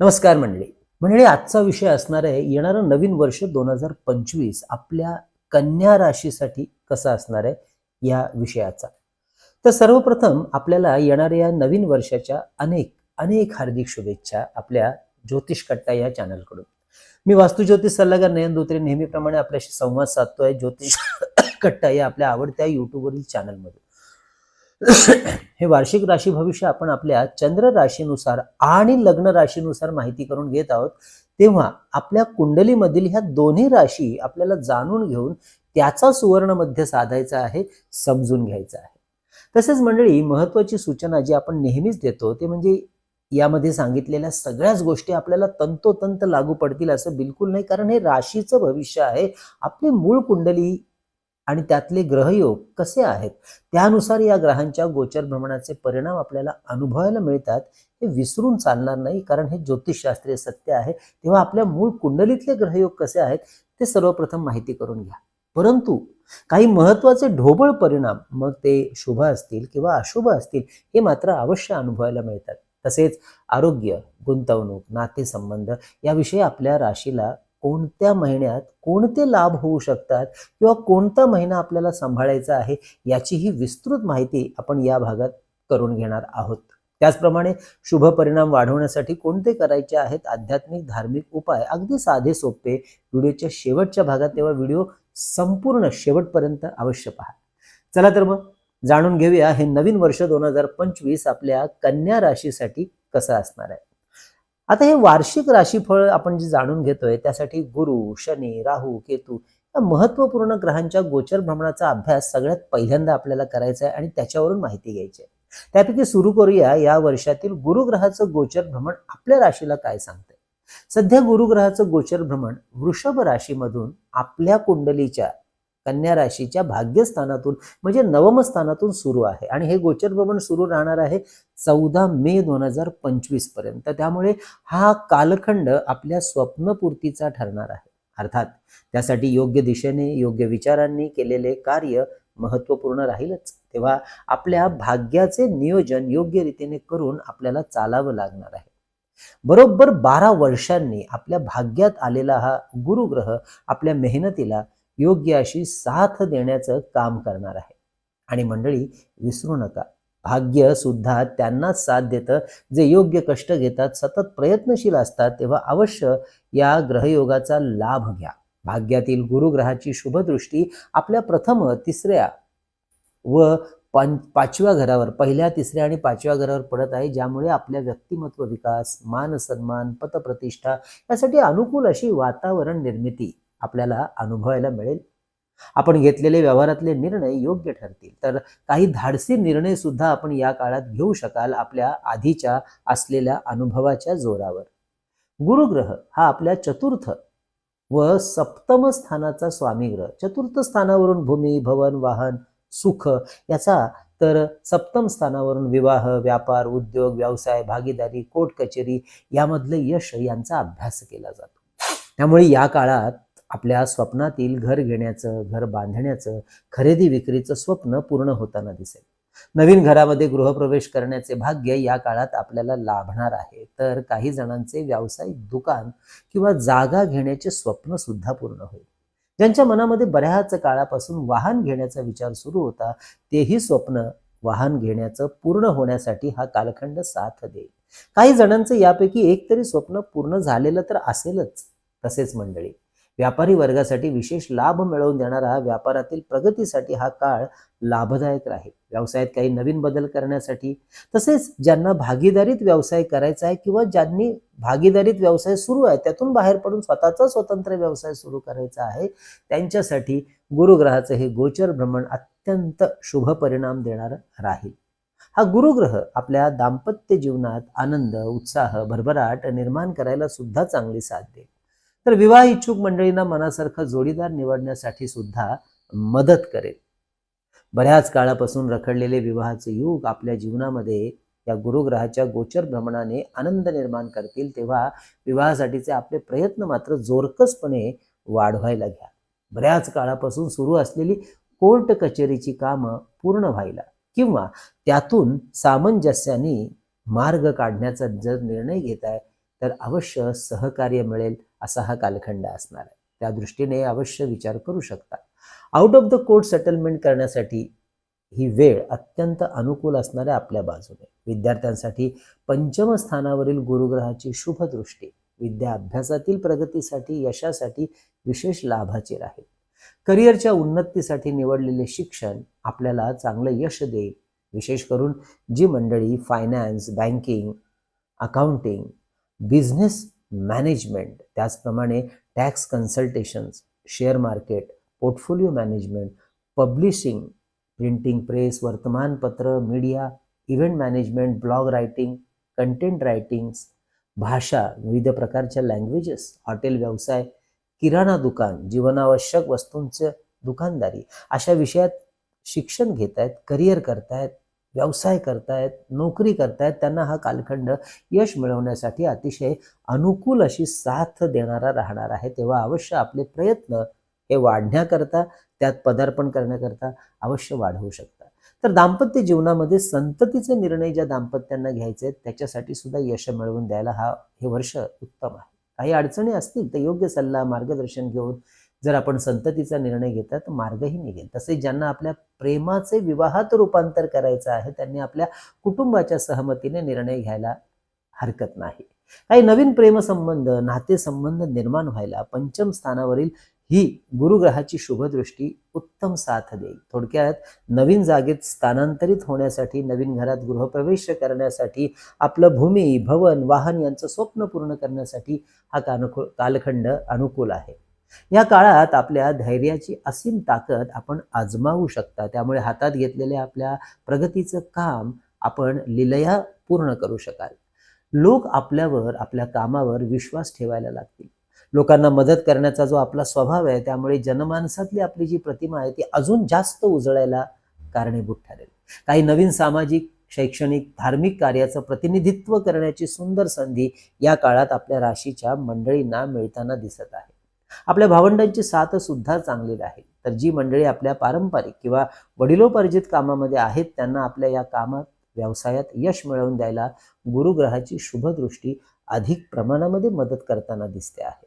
नमस्कार मंडळी. मंडळी आजचा विषय असणार आहे येणारं नवीन वर्ष दोन हजार पंचवीस आपल्या कन्या राशीसाठी कसं असणार आहे या विषयाचा. तर सर्वप्रथम आपल्याला येणाऱ्या या नवीन वर्षाच्या अनेक अनेक हार्दिक शुभेच्छा आपल्या ज्योतिष कट्टा या चॅनलकडून. मी वास्तू ज्योतिष सल्लागार नयन धोत्रे नेहमीप्रमाणे आपल्याशी संवाद साधतोय. ज्योतिष कट्टा या आपल्या आवडत्या युट्यूबवरील चॅनलमध्ये. हे वार्षिक राशी भविष्य आपण आपल्या चंद्र राशीनुसार आणि लग्न राशीनुसार माहिती करून घेत आहोत. तेव्हा आपल्या कुंडलीमधील ह्या दोन्ही राशी आपल्याला जाणून घेऊन त्याचा सुवर्ण मध्य साधायचा आहे समजून घ्यायचा आहे. तसेच मंडळी महत्वाची सूचना जी आपण नेहमीच देतो ते म्हणजे यामध्ये सांगितलेल्या सगळ्याच गोष्टी आपल्याला तंतोतंत लागू पडतील असं बिलकुल नाही कारण हे राशीचं भविष्य आहे. आपली मूळ कुंडली आणि त्यातले ग्रहयोग कसे आहेत? त्यानुसार या ग्रहांच्या गोचर भ्रमणाचे परिणाम आपल्याला अनुभवायला मिळतात. हे विसरून चालणार नाही कारण हे ज्योतिषशास्त्रीय सत्य आहे. तेव्हा आपल्या मूळ कुंडलीतले ग्रहयोग कसे आहेत ते सर्वप्रथम माहिती करून घ्या. परंतु काही महत्त्वाचे ढोबळ परिणाम मग ते शुभ असतील किंवा अशुभ असतील हे मात्र अवश्य अनुभवायला मिळतात. तसेच आरोग्य गुंतवणूक नातेसंबंध याविषयी आपल्या राशीला कोणत्या महिन्यात कोणते लाभ होऊ शकतात किंवा कोणता महिना आपल्याला सांभाळायचा आहे याची ही विस्तृत माहिती आपण या भागात करून घेणार आहोत. त्याचप्रमाणे शुभ परिणाम वाढवण्यासाठी कोणते करायचे आहेत? आध्यात्मिक धार्मिक उपाय अगदी साधे सोपे. व्हिडिओच्या शेवटच्या भागात तेव्हा व्हिडिओ संपूर्ण शेवटपर्यंत अवश्य पहा. चला तर मग जाणून घेऊया हे नवीन वर्ष दोन हजार पंचवीस आपल्या कन्या राशीसाठी कसं असणार आहे. आता हे वार्षिक राशीफळ आपण जे जाणून घेतोय त्यासाठी गुरु शनी राहू केतू या महत्त्वपूर्ण ग्रहांच्या गोचर भ्रमणाचा अभ्यास सगळ्यात पहिल्यांदा आपल्याला करायचा आहे आणि त्याच्यावरून माहिती घ्यायची आहे त्यापैकी सुरू करूया या वर्षातील गुरुग्रहाचं गोचर भ्रमण आपल्या राशीला काय सांगतंय? सध्या गुरुग्रहाचं गोचर भ्रमण वृषभ राशीमधून आपल्या कुंडलीच्या कन्या राशीच्या भाग्यस्थानातून म्हणजे नवमस्थानातून सुरू आहे. आणि हे गोचर भ्रमण सुरू राहणार आहे चौदा मे दोन हजार पंचवीसपर्यंत. त्यामुळे हा कालखंड आपल्या स्वप्नपूर्तीचा ठरणार आहे. अर्थात त्यासाठी योग्य दिशेने योग्य विचारांनी केलेले कार्य महत्त्वपूर्ण राहीलच. तेव्हा आपल्या भाग्याचे नियोजन योग्य रीतीने करून आपल्याला चालावं लागणार आहे. बरोबर बारा वर्षांनी आपल्या भाग्यात आलेला हा गुरुग्रह आपल्या मेहनतीला योग्य अशी साथ देण्याचं काम करणार आहे. आणि मंडळी विसरू नका. भाग्य सुद्धा त्यांनाच साथ देतं. जे योग्य कष्ट घेतात सतत प्रयत्नशील असतात तेव्हा अवश्य या ग्रहयोगाचा लाभ घ्या. भाग्यातील गुरुग्रहाची शुभदृष्टी आपल्या प्रथम तिसऱ्या व पाच पाचव्या घरावर पहिल्या तिसऱ्या आणि पाचव्या घरावर पडत आहे ज्यामुळे आपल्या व्यक्तिमत्व विकास मान सन्मान पतप्रतिष्ठा यासाठी अनुकूल अशी वातावरण निर्मिती आपल्याला अनुभवायला मिळेल. आपण घेतलेले व्यवहारातले निर्णय योग्य ठरतील. तर काही धाडसी निर्णय सुद्धा आपण या काळात घेऊ शकाल आपल्या आधीच्या असलेल्या अनुभवाच्या जोरावर. गुरुग्रह हा आपल्या चतुर्थ व सप्तम स्थानाचा स्वामी ग्रह चतुर्थ स्थानावरून भूमी भवन वाहन सुख याचा तर सप्तम स्थानावरून विवाह व्यापार उद्योग व्यवसाय भागीदारी कोर्ट कचेरी यामधलं यश यांचा अभ्यास केला जातो. त्यामुळे या काळात आपल्या स्वप्नातील घर घेण्याचं घर बांधण्याचं खरेदी विक्रीचं स्वप्न पूर्ण होताना दिसेल. नवीन घरामध्ये गृहप्रवेश करण्याचे भाग्य या काळात आपल्याला लाभणार आहे. तर काही जणांचे व्यावसायिक दुकान किंवा जागा घेण्याचे स्वप्न सुद्धा पूर्ण होईल. ज्यांच्या मनामध्ये बऱ्याच काळापासून वाहन घेण्याचा विचार सुरू होता तेही स्वप्न वाहन घेण्याचं पूर्ण होण्यासाठी हा कालखंड साथ देईल. काही जणांचं यापैकी एक तरी स्वप्न पूर्ण झालेलं तर असेलच तसेच मंडळी. व्यापारी वर्गासाठी विशेष लाभ मिळवून देणारा व्यापारातील प्रगतीसाठी हा काळ लाभदायक राहील. व्यवसायात काही नवीन बदल करण्यासाठी तसेच ज्यांना भागीदारीत व्यवसाय करायचा आहे किंवा ज्यांनी भागीदारीत व्यवसाय सुरू आहे त्यातून बाहेर पडून स्वतःचा स्वतंत्र व्यवसाय सुरू करायचा आहे त्यांच्यासाठी गुरुग्रहाचं हे गोचर भ्रमण अत्यंत शुभ परिणाम देणार राहील. हा गुरुग्रह आपल्या दाम्पत्य जीवनात आनंद उत्साह भरभराट निर्माण करायला सुद्धा चांगली साथ देईल. तर विवाह इच्छुक मंडळींना मनासारखं जोडीदार निवडण्यासाठी सुद्धा मदत करेल. बऱ्याच काळापासून रखडलेले विवाहाचे युग आपल्या जीवनामध्ये या गुरुग्रहाच्या गोचर भ्रमणाने आनंद निर्माण करतील तेव्हा विवाहासाठीचे आपले प्रयत्न मात्र जोरकसपणे वाढवायला घ्या. बऱ्याच काळापासून सुरू असलेली कोर्ट कचेरीची कामं पूर्ण व्हायला किंवा त्यातून सामंजस्याने मार्ग काढण्याचा जर निर्णय घेत आहे तर अवश्य सहकार्य मिळेल. असा हा कालखंड असणार आहे. त्या दृष्टीने अवश्य विचार करू शकता. Out of the court settlement करण्यासाठी ही वेळ अत्यंत अनुकूल असणाऱ्या आपल्या बाजूने. विद्यार्थ्यांसाठी पंचम स्थानावरील गुरुग्रहाची शुभदृष्टी विद्या अभ्यासातील प्रगतीसाठी यशासाठी विशेष लाभाची राहील. करिअरच्या उन्नतीसाठी निवडलेले शिक्षण आपल्याला चांगलं यश देईल. विशेष करून जी मंडळी finance banking accounting business management त्याचप्रमाणे tax consultations share market portfolio management publishing printing press वर्तमानपत्र media event management blog writing content writings भाषा विविध प्रकारच्या लँग्वेजेस हॉटेल व्यवसाय किराणा दुकान जीवनावश्यक वस्तूंचं दुकानदारी. अशा विषयात शिक्षण घेत आहेत करिअर करतायत व्यवसाय करतायत नोकरी करतायत त्यांना हा कालखंड यश मिळवण्यासाठी अतिशय अनुकूल अशी साथ देणारा राहणार आहे. तेव्हा अवश्य आपले प्रयत्न हे वाढण्याकरता त्यात पदार्पण करण्याकरता अवश्य वाढवू शकता. तर दाम्पत्य जीवनामध्ये संततीचे निर्णय ज्या दाम्पत्यांना घ्यायचे आहेत त्याच्यासाठी सुद्धा यश मिळवून द्यायला हा हे वर्ष उत्तम आहे. काही अडचणी असतील तर योग्य सल्ला मार्गदर्शन घेऊन जर आपण संततीचा निर्णय घेतला तर मार्गही निघेल. तसेच ज्यांना आपल्या प्रेमाचे विवाहात रूपांतर करायचं आहे त्यांनी आपल्या कुटुंबाच्या सहमतीने निर्णय घ्यायला हरकत नाही. काही नवीन प्रेमसंबंध नातेसंबंध निर्माण व्हायला पंचम स्थानावरील ही गुरुग्रहाची शुभदृष्टी उत्तम साथ देईल. थोडक्यात नवीन जागेत स्थानांतरित होण्यासाठी नवीन घरात गृहप्रवेश करण्यासाठी आपलं भूमी भवन वाहन यांचं स्वप्न पूर्ण करण्यासाठी हा कानुकूल कालखंड अनुकूल आहे. या काळात आपल्या धैर्याची असीम ताकद आपण आजमावू शकता. त्यामुळे हातात घेतलेल्या आपल्या प्रगतीचं काम आपण लिलया पूर्ण करू शकाल. लोक आपल्यावर आपल्या कामावर विश्वास ठेवायला लागतील. लोकांना मदत करण्याचा जो आपला स्वभाव आहे त्यामुळे जनमानसातली आपली जी प्रतिमा आहे ती अजून जास्त उजळायला कारणीभूत ठरेल. काही नवीन सामाजिक शैक्षणिक धार्मिक कार्याचं प्रतिनिधित्व करण्याची सुंदर संधी या काळात आपल्या राशीच्या मंडळींना मिळताना दिसत आहे. आपल्या भावंडांची साथ सुद्धा चांगली राहील. तर जी मंडळी आपल्या पारंपरिक किंवा वडिलोपार्जित कामामध्ये आहेत त्यांना आपल्या या कामात व्यवसायात यश मिळवून द्यायला गुरुग्रहाची शुभदृष्टी अधिक प्रमाणामध्ये मदत करताना दिसते आहे.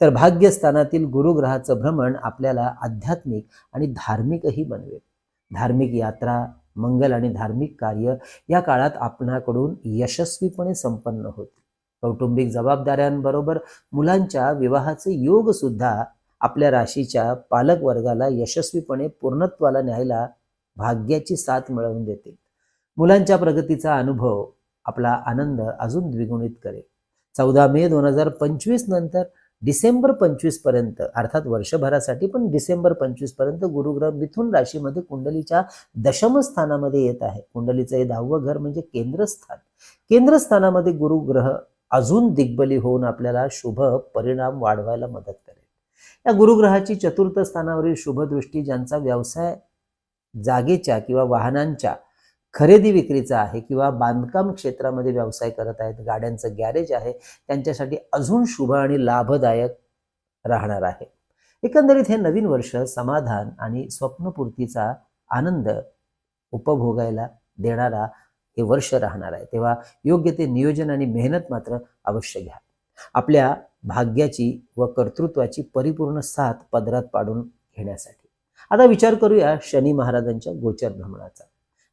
तर भाग्यस्थानातील गुरुग्रहाचं भ्रमण आपल्याला आध्यात्मिक आणि धार्मिकही बनवेल. धार्मिक यात्रा मंगल आणि धार्मिक कार्य या काळात आपणाकडून यशस्वीपणे संपन्न होते कौटुंबिक जबाबदाऱ्यांबरोबर मुलांच्या विवाहाचे योग सुद्धा आपल्या राशीच्या पालक वर्गाला यशस्वीपणे पूर्णत्वाला न्यायला भाग्याची साथ मिळवून देते मुलांच्या प्रगतीचा अनुभव आपला आनंद अजून द्विगुणित करेल. चौदा मे दोन हजार पंचवीस नंतर डिसेंबर पंचवीसपर्यंत अर्थात वर्षभरासाठी पण डिसेंबर पंचवीसपर्यंत गुरुग्रह मिथुन राशीमध्ये कुंडलीच्या दशम स्थानामध्ये येत आहे. कुंडलीचं हे दहावं घर म्हणजे केंद्रस्थान. केंद्रस्थानामध्ये गुरुग्रह अजून दिग्बली होऊन आपल्याला शुभ परिणाम वाढवायला मदत करेल. या गुरुग्रहाची चतुर्थ स्थानावरील शुभदृष्टी ज्यांचा व्यवसाय जागेच्या किंवा वाहनांच्या खरेदी विक्रीचा आहे किंवा बांधकाम क्षेत्रामध्ये व्यवसाय करत आहेत गाड्यांचं गॅरेज आहे त्यांच्यासाठी अजून शुभ आणि लाभदायक राहणार आहे. एकंदरीत हे नवीन वर्ष समाधान आणि स्वप्नपूर्तीचा आनंद उपभोगायला देणारा हे वर्ष राहणार आहे. तेव्हा योग्य ते नियोजन आणि मेहनत मात्र अवश्य घ्या. आपल्या भाग्याची व कर्तृत्वाची परिपूर्ण साथ पदरात पाडून घेण्यासाठी. आता विचार करूया शनी महाराजांच्या गोचर भ्रमणाचा.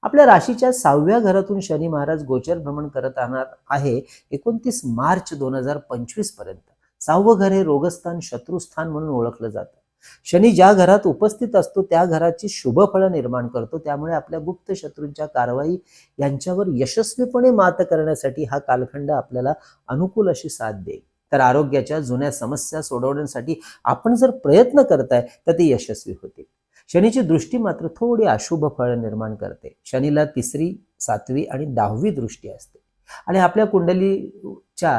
आपल्या राशीच्या सहाव्या घरातून शनी महाराज गोचर भ्रमण करत राहणार आहे एकोणतीस मार्च दोन हजार पंचवीसपर्यंत. सहावं घर हे रोगस्थान शत्रुस्थान म्हणून ओळखलं जातं. शनी ज्या घरात उपस्थित असतो त्या घराची शुभ फळं निर्माण करतो. त्यामुळे आपल्या गुप्त शत्रूंच्या कारवाई यांच्यावर यशस्वीपणे मात करण्यासाठी हा कालखंड आपल्याला अनुकूल अशी साथ देईल. तर आरोग्याच्या जुन्या समस्या सोडवण्यासाठी आपण जर प्रयत्न करताय तर ते यशस्वी होतील. शनीची दृष्टी मात्र थोडी अशुभ फळ निर्माण करते. शनीला तिसरी सातवी आणि दहावी दृष्टी असते. आणि आपल्या कुंडलीच्या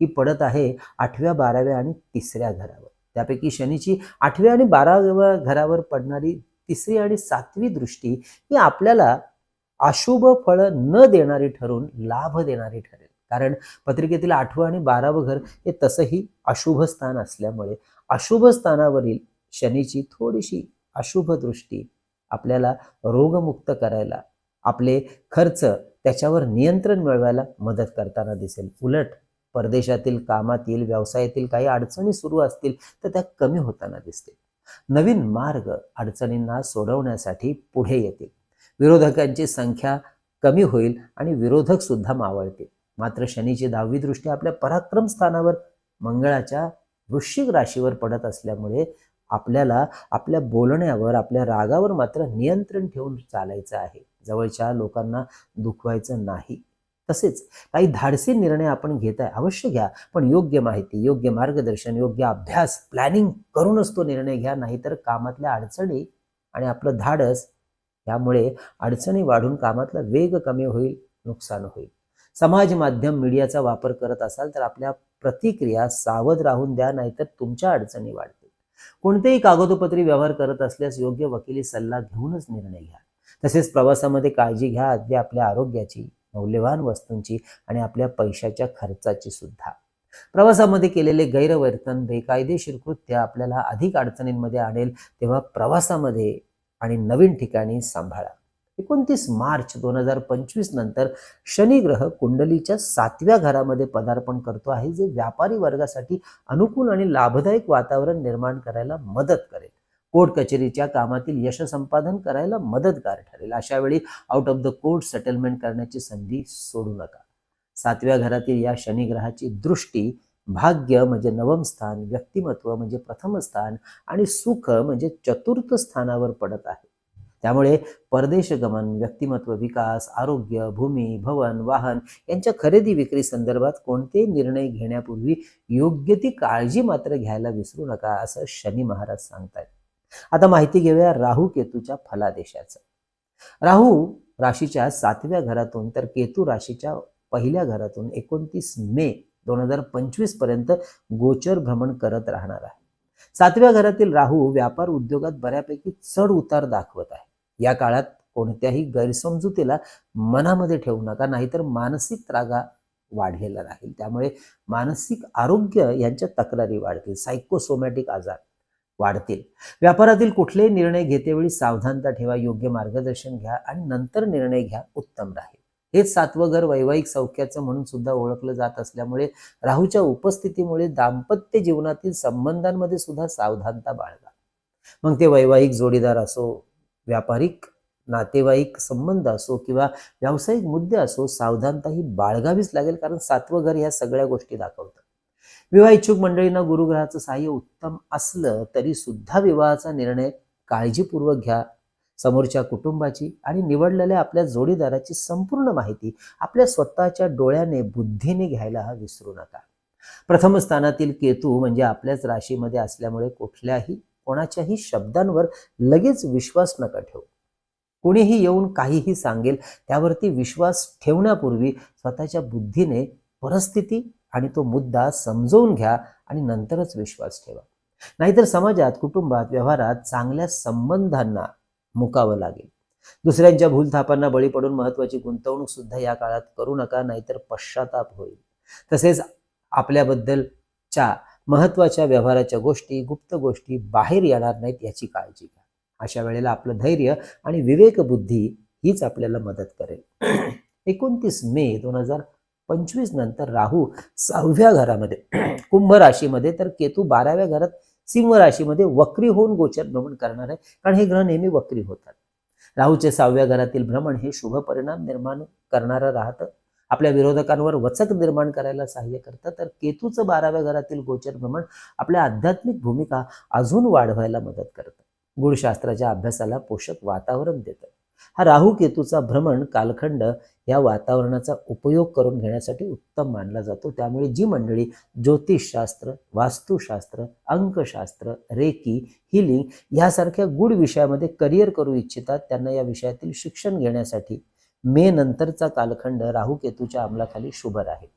ही पडत आहे आठव्या बाराव्या आणि तिसऱ्या घरावर. त्यापैकी शनीची आठव्या आणि बाराव्या घरावर पडणारी तिसरी आणि सातवी दृष्टी ही आपल्याला अशुभ फळ न देणारी ठरून लाभ देणारी ठरेल. कारण पत्रिकेतील आठवं आणि बारावं घर हे तसंही अशुभ स्थान असल्यामुळे अशुभ स्थानावरील शनीची थोडीशी अशुभ दृष्टी आपल्याला रोगमुक्त करायला आपले खर्च त्याच्यावर नियंत्रण मिळवायला मदत करताना दिसेल. उलट परदेशातील कामातील व्यवसायातील काही अडचणी सुरू असतील तर त्या कमी होताना दिसतील. नवीन मार्ग अडचणींना सोडवण्यासाठी पुढे येतील. विरोधकांची संख्या कमी होईल आणि विरोधक सुद्धा मावळतील. मात्र शनीची दहावी दृष्टी आपल्या पराक्रम स्थानावर मंगळाच्या वृश्चिक राशीवर पडत असल्यामुळे आपल्याला आपल्या बोलण्यावर आपल्या रागावर मात्र नियंत्रण ठेवून चालायचं आहे. जवळच्या लोकांना दुखवायचं नाही. तसेच काही धाडसी निर्णय आपण घेताय अवश्य घ्या. पण योग्य माहिती योग्य मार्गदर्शन योग्य अभ्यास प्लॅनिंग करूनच तो निर्णय घ्या नाहीतर कामातल्या अडचणी आणि आपलं धाडस यामुळे अडचणी वाढून कामातला वेग कमी होईल नुकसान होईल. समाज माध्यम मीडियाचा वापर करत असाल तर आपल्या प्रतिक्रिया सावध राहून द्या नाहीतर तुमच्या अडचणी वाढतील. कोणतेही कागदोपत्री व्यवहार करत असल्यास योग्य वकिली सल्ला घेऊनच निर्णय घ्या. तसेच प्रवासामध्ये काळजी घ्या अगदी आपल्या आरोग्याची. मौल्यवान वस्तूंची आणि आपल्या पैशाच्या खर्चाची सुद्धा. प्रवासामध्ये केलेले गैरवर्तन बेकायदेशीर कृत्य आपल्याला अधिक अडचणींमध्ये आणेल तेव्हा प्रवासामध्ये आणि नवीन ठिकाणी सांभाळा. एकोणतीस मार्च दोन हजार पंचवीस नंतर शनी ग्रह कुंडलीच्या सातव्या घरामध्ये पदार्पण करतो आहे जे व्यापारी वर्गासाठी अनुकूल आणि लाभदायक वातावरण निर्माण करायला मदत करेल. कोर्ट कचेरीच्या कामातील यश संपादन करायला मदतगार ठरेल. अशा वेळी out of the court settlement करण्याची संधी सोडू नका. सातव्या घरातील या शनिग्रहाची दृष्टी भाग्य म्हणजे नवम स्थान व्यक्तिमत्व म्हणजे प्रथम स्थान आणि सुख म्हणजे चतुर्थ स्थानावर पडत आहे. त्यामुळे परदेश गमन व्यक्तिमत्व विकास आरोग्य भूमी भवन वाहन यांच्या खरेदी विक्री संदर्भात कोणतेही निर्णय घेण्यापूर्वी योग्य ती काळजी मात्र घ्यायला विसरू नका असं शनी महाराज सांगतायत. आता माहिती घेऊया राहू केतूच्या फलादेशाचं. राहू राशीच्या सातव्या घरातून तर केतू राशीच्या पहिल्या घरातून एकोणतीस मे दोन हजार पंचवीसपर्यंत गोचर भ्रमण करत राहणार आहे. सातव्या घरातील राहू व्यापार उद्योगात बऱ्यापैकी चढ उतार दाखवत आहे. या काळात कोणत्याही गैरसमजुतीला मनामध्ये ठेवू नका नाहीतर मानसिक त्रागा वाढलेला राहील. त्यामुळे मानसिक आरोग्य यांच्या तक्रारी वाढतील. सायकोसोमॅटिक आजार. वाढतील. व्यापारातील कुठलेही निर्णय घेतेवेळी सावधानता ठेवा योग्य मार्गदर्शन घ्या आणि नंतर निर्णय घ्या उत्तम राहील. हेच सातवं घर वैवाहिक सौख्याचं म्हणून सुद्धा ओळखलं जात असल्यामुळे राहूच्या उपस्थितीमुळे दाम्पत्य जीवनातील संबंधांमध्ये सुद्धा सावधानता बाळगा. मग ते वैवाहिक जोडीदार असो व्यापारिक नातेवाईक संबंध असो किंवा व्यावसायिक मुद्दे असो सावधानता ही बाळगावीच लागेल कारण सातवं घर ह्या सगळ्या गोष्टी दाखवतात विवाह इच्छुक मंडळींना गुरुग्रहाचं सहाय्य उत्तम असलं तरी सुद्धा विवाहाचा निर्णय काळजीपूर्वक घ्या. समोरच्या कुटुंबाची आणि निवडलेल्या आपल्या जोडीदाराची संपूर्ण माहिती आपल्या स्वतःच्या डोळ्याने बुद्धीने घ्यायला हा विसरू नका. प्रथम स्थानातील केतू म्हणजे आपल्याच राशीमध्ये असल्यामुळे कुठल्याही कोणाच्याही शब्दांवर लगेच विश्वास नका ठेवू. कोणीही येऊन काहीही सांगेल त्यावरती विश्वास ठेवण्यापूर्वी स्वतःच्या बुद्धीने परिस्थिती आणि तो मुद्दा समजवून घ्या आणि नंतरच विश्वास ठेवा. नाहीतर समाजात कुटुंबात व्यवहारात चांगल्या संबंधांना मुकावं लागेल. दुसऱ्यांच्या भूलथापांना बळी पडून महत्वाची गुंतवणूक सुद्धा या काळात करू नका नाहीतर पश्चाताप होईल. तसेच आपल्याबद्दलच्या महत्त्वाच्या व्यवहाराच्या गोष्टी गुप्त गोष्टी बाहेर येणार नाहीत याची काळजी घ्या. अशा वेळेला आपलं धैर्य आणि विवेक बुद्धी हीच आपल्याला मदत करेल. एकोणतीस मे दोन हजार पंचवीस नंतर राहू सहाव्या घरामध्ये. कुंभ राशीमध्ये तर केतू बाराव्या घरात सिंह राशीमध्ये वक्री होऊन गोचर भ्रमण करणार आहे. कारण हे ग्रह नेहमी वक्री होतात. राहूचे सहाव्या घरातील भ्रमण हे शुभ परिणाम निर्माण करणारं राहतं. आपल्या विरोधकांवर वचक निर्माण करायला सहाय्य करतं. तर केतूचं बाराव्या घरातील गोचर भ्रमण आपल्या आध्यात्मिक भूमिका अजून वाढवायला मदत करतं. गुणशास्त्राच्या अभ्यासाला पोषक वातावरण देतं. हा राहू केतूचा भ्रमण कालखंड या वातावरणाचा उपयोग करून घेण्यासाठी उत्तम मानला जातो. त्यामुळे जी मंडळी ज्योतिषशास्त्र वास्तुशास्त्र अंकशास्त्र रेकी हिलिंग यासारख्या गुड विषयामध्ये करिअर करू इच्छितात त्यांना या विषयातील शिक्षण घेण्यासाठी मे नंतरचा कालखंड राहू केतूच्या अंमलाखाली शुभ राहील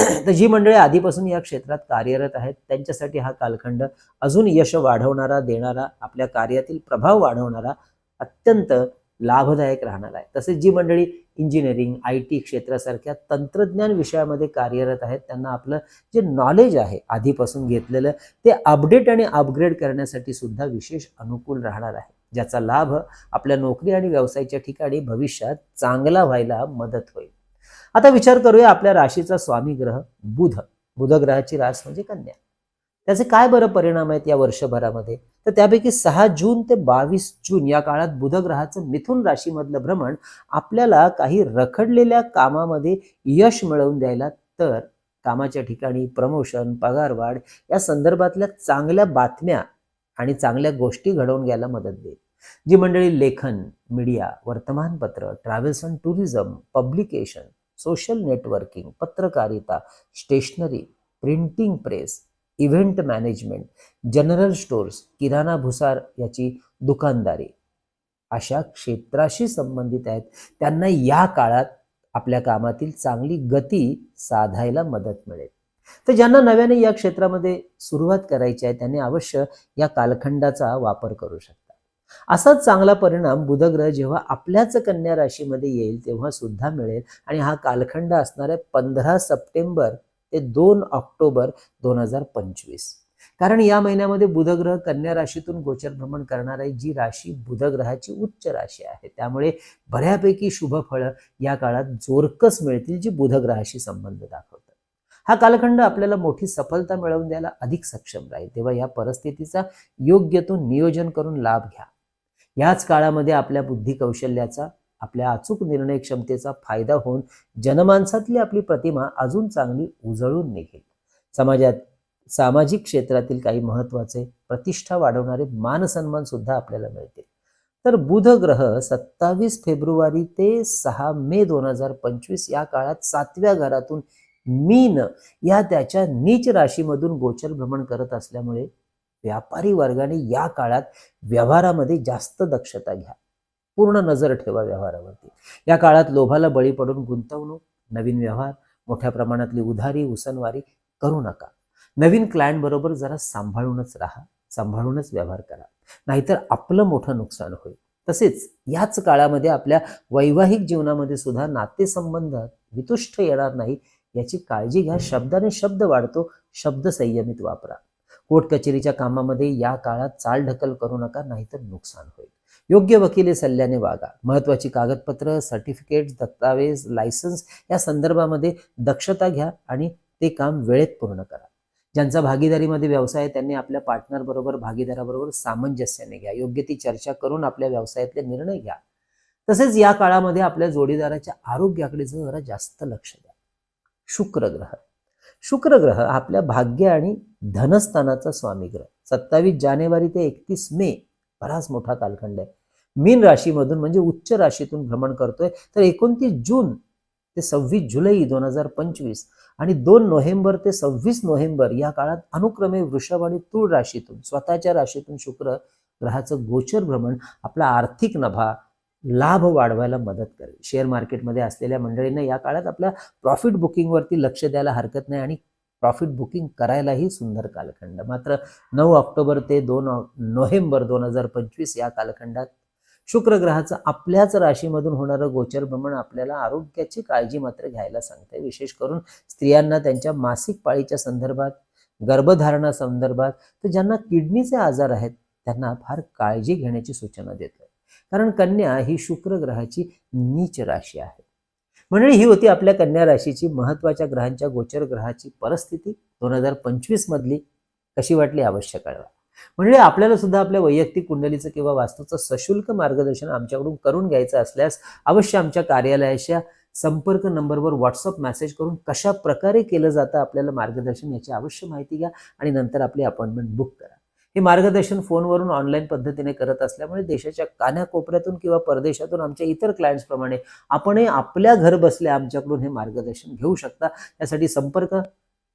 तर जी मंडळी आधीपासून या क्षेत्रात कार्यरत आहेत त्यांच्यासाठी हा कालखंड अजून यश वाढवणारा देणारा आपल्या कार्यातील प्रभाव वाढवणारा अत्यंत लाभदायक राहणार आहे. तसेच जी मंडळी इंजिनिअरिंग आय टी क्षेत्रासारख्या तंत्रज्ञान विषयामध्ये कार्यरत आहेत त्यांना आपलं जे नॉलेज आहे आधीपासून घेतलेलं ते अपडेट आणि अपग्रेड करण्यासाठी सुद्धा विशेष अनुकूल राहणार आहे. ज्याचा लाभ आपल्या नोकरी आणि व्यवसायाच्या ठिकाणी भविष्यात चांगला व्हायला मदत होईल. आता विचार करूया आपल्या राशीचा स्वामी ग्रह बुध. बुधग्रहाची रास म्हणजे कन्या. त्याचे काय बरं परिणाम आहेत या वर्षभरामध्ये? तर त्यापैकी सहा जून ते बावीस जून या काळात बुधग्रहाचं मिथुन राशीमधलं भ्रमण आपल्याला काही रखडलेल्या कामामध्ये यश मिळवून द्यायला तर कामाच्या ठिकाणी प्रमोशन पगारवाढ या संदर्भातल्या चांगल्या बातम्या आणि चांगल्या गोष्टी घडवून घ्यायला मदत देईल. जी मंडळी लेखन मीडिया वर्तमानपत्र travels and tourism publication social networking पत्रकारिता stationery printing press event management general stores किराणा भुसार याची दुकानदारी. अशा क्षेत्राशी संबंधित आहेत. त्यांना या काळात आपल्या कामातील चांगली गती साधायला मदत मिळेल. तर ज्यांना नव्याने या क्षेत्रामध्ये सुरुवात करायची आहे त्यांनी अवश्य या कालखंडाचा वापर करू शकता. असाच चांगला परिणाम बुधग्रह जेव्हा आपल्याच कन्या राशीमध्ये येईल तेव्हा सुद्धा मिळेल. आणि हा कालखंड असणार आहे पंधरा सप्टेंबर ते दोन ऑक्टोबर दोन हजार पंचवीस. कारण या महिन्यामध्ये बुधग्रह कन्या राशीतून गोचर भ्रमण करणार आहे जी राशी बुधग्रहाची उच्च राशी आहे. त्यामुळे बऱ्यापैकी शुभ फळं या काळात जोरकस मिळतील जी बुधग्रहाशी संबंध दाखवतात. हा कालखंड आपल्याला मोठी सफलता मिळवून द्यायला अधिक सक्षम राहील. तेव्हा या परिस्थितीचा योग्य तो नियोजन करून लाभ घ्या. याच काळामध्ये आपल्या बुद्धी कौशल्याचा आपल्या अचूक निर्णय क्षमतेचा फायदा होऊन जनमानसातली आपली प्रतिमा अजून चांगली उजळून निघेल. समाजात सामाजिक क्षेत्रातील काही महत्त्वाचे प्रतिष्ठा वाढवणारे मानसन्मान सुद्धा आपल्याला मिळतील. तर बुध ग्रह सत्तावीस फेब्रुवारी ते सहा मे दोन हजार पंचवीस या काळात सातव्या घरातून मीन या त्याच्या नीच राशीमधून गोचर भ्रमण करत असल्यामुळे व्यापारी वर्गाने या काळात व्यवहारामध्ये जास्त दक्षता घ्या. पूर्ण नजर ठेवा व्यवहारावरती. या काळात लोभाला बळी पडून गुंतवणूक नवीन व्यवहार मोठ्या प्रमाणातली उधारी उसनवारी करू नका. नवीन क्लायंट बरोबर जरा सांभाळूनच राहा सांभाळूनच व्यवहार करा. नाहीतर आपलं मोठं नुकसान होईल. तसेच याच काळामध्ये आपल्या वैवाहिक जीवनामध्ये सुद्धा नातेसंबंधात वितुष्ट येणार नाही याची काळजी घ्या. शब्दाने शब्द वाढतो शब्द संयमित वापरा. कोर्ट कचेरीच्या कामामध्ये या काळात चालढकल करू नका नाहीतर नुकसान होईल. योग्य वकिली सल्ल्याने वागा. महत्वाची कागदपत्र सर्टिफिकेट दस्तावेज लायसन्स या संदर्भामध्ये दक्षता घ्या आणि ते काम वेळेत पूर्ण करा. ज्यांचा भागीदारीमध्ये व्यवसाय आहे त्यांनी आपल्या पार्टनर बरोबर भागीदाराबरोबर सामंजस्याने घ्या. योग्य ती चर्चा करून आपल्या व्यवसायातले निर्णय घ्या. तसेच या काळामध्ये आपल्या जोडीदाराच्या आरोग्याकडे जरा जास्त लक्ष द्या. शुक्र ग्रह. शुक्र ग्रह आपल्या भाग्य आणि धनस्थानाचा स्वामी ग्रह. सत्तावीस जानेवारी ते एकतीस मे. बराच मोठा कालखंड आहे. मीन राशीमधून म्हणजे उच्च राशीतून भ्रमण करतोय. तर एकोणतीस जून ते सव्वीस जुलै दोन हजार पंचवीस आणि दोन नोव्हेंबर ते सव्वीस नोव्हेंबर या काळात अनुक्रमे वृषभ आणि तूळ राशीतून स्वतःच्या राशीतून शुक्र ग्रहाचं गोचर भ्रमण आपला आर्थिक नफा लाभ वाढवायला मदत करेल. शेअर मार्केटमध्ये असलेल्या मंडळींना या काळात आपल्या प्रॉफिट बुकिंगवरती लक्ष द्यायला हरकत नाही आणि प्रॉफिट बुकिंग करायलाही सुंदर कालखंड. मात्र नऊ ऑक्टोबर ते दोन नोव्हेंबर दोन हजार पंचवीस या कालखंडात शुक्र ग्रहाचं आपल्याच राशीमधून होणारं गोचर भ्रमण आपल्याला आरोग्याची काळजी मात्र घ्यायला सांगते विशेष करून स्त्रियांना त्यांच्या मासिक पाळीच्या संदर्भात गर्भधारणा संदर्भात तर ज्यांना किडनीचे आजार आहेत त्यांना फार काळजी घेण्याची सूचना देतोय. कारण कन्या ही शुक्र ग्रहाची नीच राशी आहे. मंडळी ही होती आपल्या कन्या राशीची महत्त्वाच्या ग्रहांच्या गोचर ग्रहाची परिस्थिती. दोन हजार पंचवीस मधली कशी वाटली? अवश्य कळवा. म्हणजे आपल्याला सुद्धा आपल्या वैयक्तिक कुंडलीचं किंवा वास्तूचं सशुल्क मार्गदर्शन आमच्याकडून करून घ्यायचं असल्यास अवश्य आमच्या कार्यालयाच्या संपर्क नंबरवर व्हॉट्सअप मेसेज करून कशा प्रकारे केलं जातं आपल्याला मार्गदर्शन याची अवश्य माहिती घ्या आणि नंतर आपली अपॉइंटमेंट बुक करा. हे मार्गदर्शन फोनवरून ऑनलाईन पद्धतीने करत असल्यामुळे देशाच्या कान्याकोपऱ्यातून किंवा परदेशातून आमच्या इतर क्लायंट्सप्रमाणे आपणही आपल्या घर बसल्या आमच्याकडून हे मार्गदर्शन घेऊ शकता. यासाठी संपर्क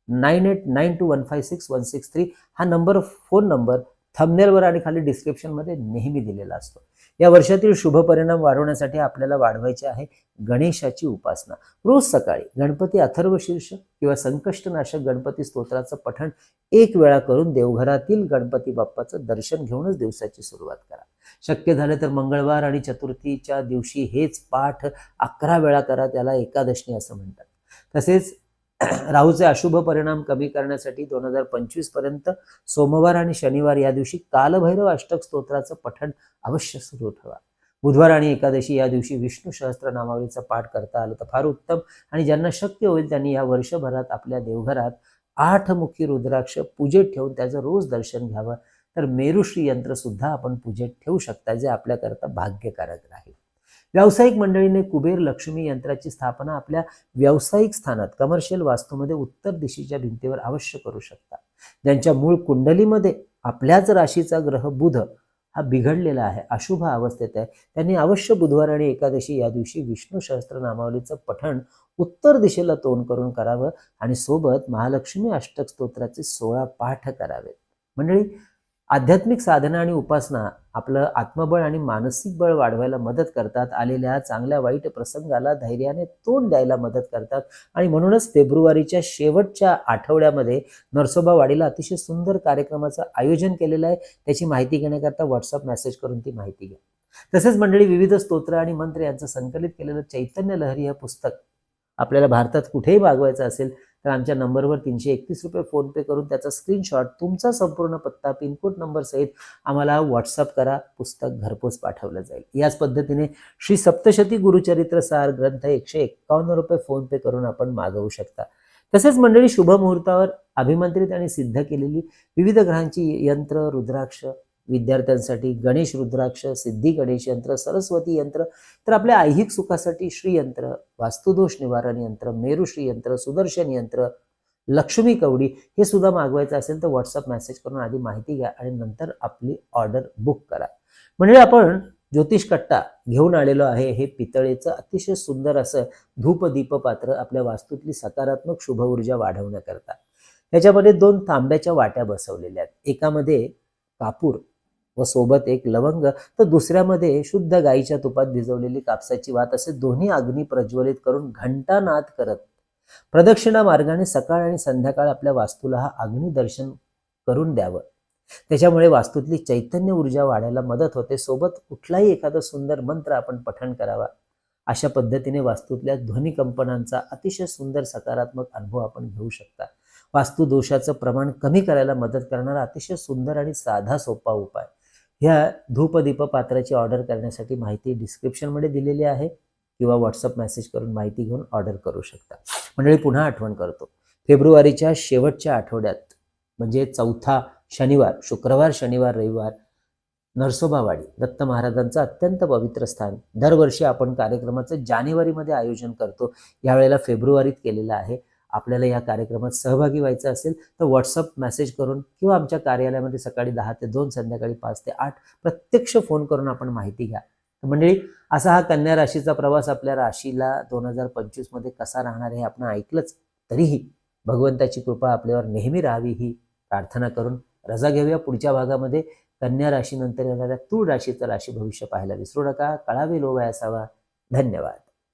nine eight nine two one five six one six three हा नंबर फोन नंबर थंबनेलवर आणि खाली डिस्क्रिप्शनमध्ये नेहमी दिलेला असतो. या वर्षातील शुभ परिणाम वाढवण्यासाठी आपल्याला वाढवायचे आहे गणेशाची उपासना. रोज सकाळी गणपती अथर्व शीर्ष किंवा संकष्टनाशक गणपती स्तोत्राचं पठण एक वेळा करून देवघरातील गणपती बाप्पाचं दर्शन घेऊनच दिवसाची सुरुवात करा. शक्य झालं तर मंगळवार आणि चतुर्थीच्या दिवशी हेच पाठ अकरा वेळा करा त्याला एकादशनी असं म्हणतात. तसेच राहूचे अशुभ परिणाम कमी करण्यासाठी दोन हजार पंचवीसपर्यंत सोमवार आणि शनिवार या दिवशी कालभैरव अष्टक स्तोत्राचं पठण अवश्य सुरू ठेवा. बुधवार आणि एकादशी या दिवशी विष्णू सहस्त्र नामावलीचा पाठ करता आलं तर फार उत्तम आणि ज्यांना शक्य होईल त्यांनी या वर्षभरात आपल्या देवघरात आठमुखी रुद्राक्ष पूजेत ठेवून त्याचं रोज दर्शन घ्यावं. तर मेरुश्री यंत्र सुद्धा आपण पूजेत ठेवू शकता जे आपल्याकरता भाग्यकारक राहील. व्यावसायिक मंडळीने कुबेर लक्ष्मी यंत्राची स्थापना आपल्या व्यावसायिक स्थानात कमर्शियल वास्तूमध्ये उत्तर दिशेच्या भिंतीवर अवश्य करू शकता. ज्यांच्या मूळ कुंडलीमध्ये आपल्याच राशीचा ग्रह बुध हा बिघडलेला आहे अशुभ अवस्थेत आहे त्यांनी अवश्य बुधवार आणि एकादशी या दिवशी विष्णू सहस्त्रनामावलीचं पठण उत्तर दिशेला तोंड करून करावं आणि सोबत महालक्ष्मी अष्टक स्तोत्राचे सोळा पाठ करावेत. मंडळी आध्यात्मिक साधना आणि उपासना आपलं आत्मबळ आणि मानसिक बळ वाढवायला मदत करतात. आलेल्या चांगल्या वाईट प्रसंगाला धैर्याने तोंड द्यायला मदत करतात. आणि म्हणूनच फेब्रुवारीच्या शेवटच्या आठवड्यामध्ये नरसोबा वाडीला अतिशय सुंदर कार्यक्रमाचं आयोजन केलेलं आहे. त्याची माहिती घेण्याकरता व्हॉट्सअप मेसेज करून ती माहिती घ्या. तसेच मंडळी विविध स्तोत्र आणि मंत्र यांचं संकलित केलेलं चैतन्य लहरी हे पुस्तक आपल्याला भारतात कुठेही मागवायचं असेल तर आमच्या नंबरवर तीनशे एकतीस रुपये फोनपे करून त्याचा स्क्रीनशॉट तुमचा संपूर्ण पत्ता पिनकोड नंबरसहित आम्हाला व्हॉट्सअप करा पुस्तक घरपोच पाठवलं जाईल. याच पद्धतीने श्री सप्तशती गुरुचरित्र सार ग्रंथ एकशे एक्कावन्न रुपये फोनपे करून आपण मागवू शकता. तसेच मंडळी शुभ मुहूर्तावर अभिमंत्रित आणि सिद्ध केलेली विविध ग्रहांची यंत्र रुद्राक्ष विद्यार्थ्यांसाठी गणेश रुद्राक्ष सिद्धी गणेश यंत्र सरस्वती यंत्र तर आपल्या ऐहिक सुखासाठी श्रीयंत्र वास्तुदोष निवारण यंत्र मेरू श्रीयंत्र सुदर्शन यंत्र लक्ष्मी कवडी हे सुद्धा मागवायचं असेल तर व्हॉट्सअप मेसेज करून आधी माहिती घ्या आणि नंतर आपली ऑर्डर बुक करा. म्हणजे आपण ज्योतिष कट्टा घेऊन आलेलो आहे. हे पितळेचं अतिशय सुंदर असं धूप दीप पात्र आपल्या वास्तूतली सकारात्मक शुभ ऊर्जा वाढवण्याकरता. याच्यामध्ये दोन तांब्याच्या वाट्या बसवलेल्या आहेत. एकामध्ये कापूर व सोबत एक लवंग तर दुसऱ्यामध्ये शुद्ध गाईच्या तुपात भिजवलेली कापसाची वात असे दोन्ही अग्नी प्रज्वलित करून घंटानाद करत. प्रदक्षिणा मार्गाने सकाळ आणि संध्याकाळ आपल्या वास्तूला हा अग्नी दर्शन करून द्यावं. त्याच्यामुळे वास्तूतली चैतन्य ऊर्जा वाढायला मदत होते. सोबत कुठलाही एखादा सुंदर मंत्र आपण पठण करावा. अशा पद्धतीने वास्तूतल्या ध्वनी कंपनांचा अतिशय सुंदर सकारात्मक अनुभव आपण घेऊ शकता. वास्तुदोषाचं प्रमाण कमी करायला मदत करणारा अतिशय सुंदर आणि साधा सोपा उपाय. ह्या धूपदीप पात्राची ऑर्डर करण्यासाठी माहिती डिस्क्रिप्शनमध्ये दिलेली आहे किंवा व्हॉट्सअप मेसेज करून माहिती घेऊन ऑर्डर करू शकता. मंडळी पुन्हा आठवण करतो. फेब्रुवारीच्या शेवटच्या आठवड्यात म्हणजे चौथा शनिवार शुक्रवार शनिवार रविवार नरसोबावाडी दत्त महाराजांचं अत्यंत पवित्र स्थान. दरवर्षी आपण कार्यक्रमाचं जानेवारीमध्ये आयोजन करतो. यावेळेला फेब्रुवारीत केलेलं आहे. आपल्याला या कार्यक्रमात सहभागी व्हायचं असेल तर व्हॉट्सअप मेसेज करून किंवा आमच्या कार्यालयामध्ये सकाळी दहा ते दोन संध्याकाळी पाच ते आठ प्रत्यक्ष फोन करून आपण माहिती घ्या. मंडळी असा हा कन्या राशीचा प्रवास आपल्या राशीला दोन हजार पंचवीसमध्ये कसा राहणार हे आपण ऐकलंच. तरीही भगवंताची कृपा आपल्यावर नेहमी राहावी ही प्रार्थना करून रजा घेऊया. पुढच्या भागामध्ये कन्या राशीनंतर येणाऱ्या तूळ राशीचं राशी भविष्य पाहायला विसरू नका. कळावे लोवाय असावा. धन्यवाद.